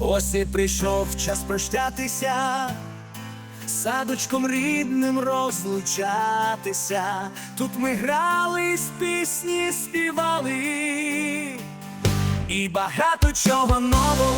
Ось і прийшов час прощатися, садочком рідним розлучатися. Тут ми грались, пісні співали, і багато чого нового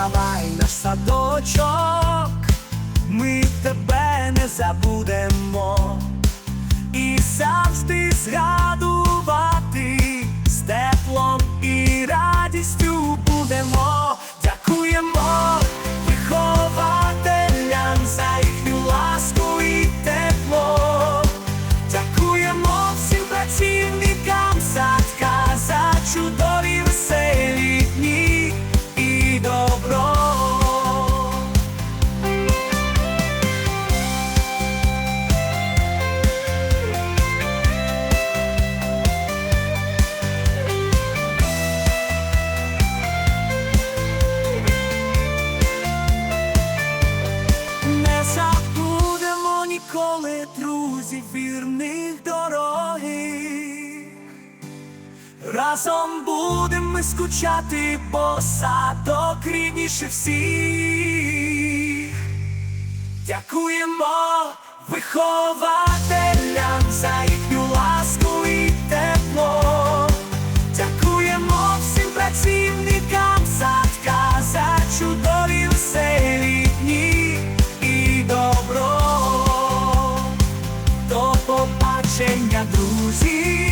Прощавай наш садочок, ми тебе не забудемо. І завжди згадувати вірних дорогих, Разом будемо ми скучати, бо садок рідніше всіх. Дякуємо вихователям за Zasięga druzi